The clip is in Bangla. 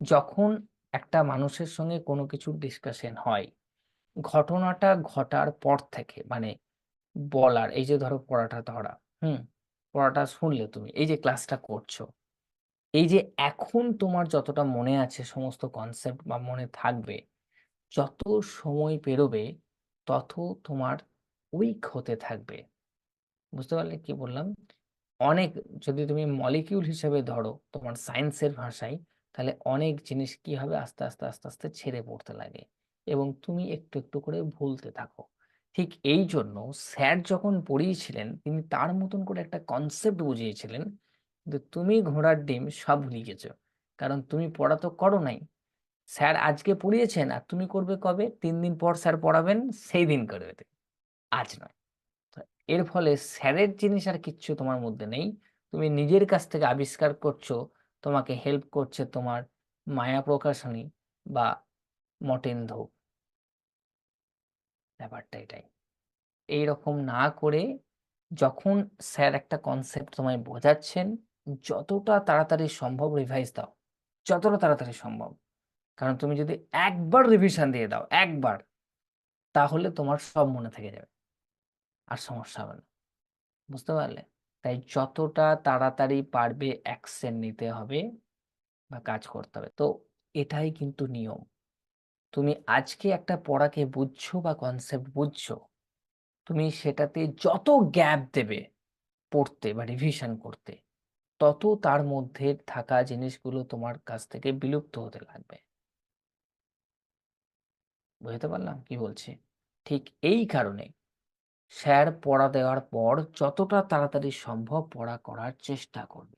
যখন একটা মানুষের সঙ্গে কোনো কিছুর ডিসকাশন হয়, ঘটনাটা ঘটার পর থেকে মানে বলার এই যে ধরো পড়াটা ধরা, হুম? পড়াটা শুনলে তুমি, এই যে ক্লাসটা করছ, এই যে এখন তোমার যতটা মনে আছে সমস্ত কনসেপ্ট বা মনে থাকবে, যত সময় পেরোবে তত তোমার উইক হতে থাকবে। বুঝতে পারলে কি বললাম? অনেক যদি তুমি মলিকিউল হিসেবে ধরো তোমার সায়েন্সের ভাষায়, তাহলে অনেক জিনিস কি হবে আস্তে, আস্তে, আস্তে, আস্তে ছেড়ে পড়তে লাগে এবং তুমি একটু, একটু করে ভুলতে থাকো। ঠিক এই জন্য স্যার যখন পড়িয়েছিলেন তিনি তার মতন করে একটা কনসেপ্ট বুঝিয়েছিলেন। কিন্তু তুমি ঘোড়ার ডিম সব ভুলে গেছো। কারণ তুমি পড়া তো করো নাই। স্যার আজকে পড়িয়েছেন আর তুমি করবে কবে? তিন দিন পর স্যার পড়াবেন সেই দিন করবে। আজ নয়। এর ফলে স্যারের জিনিস আর কিচ্ছু তোমার মধ্যে নেই। তুমি নিজের কাছ থেকে আবিষ্কার করছ, তোমাকে হেল্প করছে তোমার মায়া প্রকাশনী বা মর্টেন ধূপ। ব্যাপারটা এটাই। এইরকম না করে যখন স্যার একটা কনসেপ্ট তোমায় বোঝাচ্ছেন, যতটা তাড়াতাড়ি সম্ভব রিভাইজ দাও। যতটা তাড়াতাড়ি সম্ভব। কারণ তুমি যদি একবার রিভিশন দিয়ে দাও, একবার, তাহলে তোমার সব মনে থেকে যাবে। আর সমস্যা হবে না। বুঝতে পারলে? তাই যতটা তাড়াতাড়ি পারবে অ্যাকশন নিতে হবে বা কাজ করতে হবে। তো এটাই কিন্তু নিয়ম। তুমি আজকে একটা পড়াকে বুঝছ বা কনসেপ্ট বুঝছ, তুমি সেটাতে যত গ্যাপ দেবে পড়তে বা রিভিশন করতে, তত তার মধ্যে থাকা জিনিসগুলো তোমার কাছ থেকে বিলুপ্ত হতে লাগবে। বুঝতে পারলাম কি বলছি? ঠিক এই কারণে স্যার পড়া দেওয়ার পর যতটা তাড়াতাড়ি সম্ভব পড়া করার চেষ্টা করবে।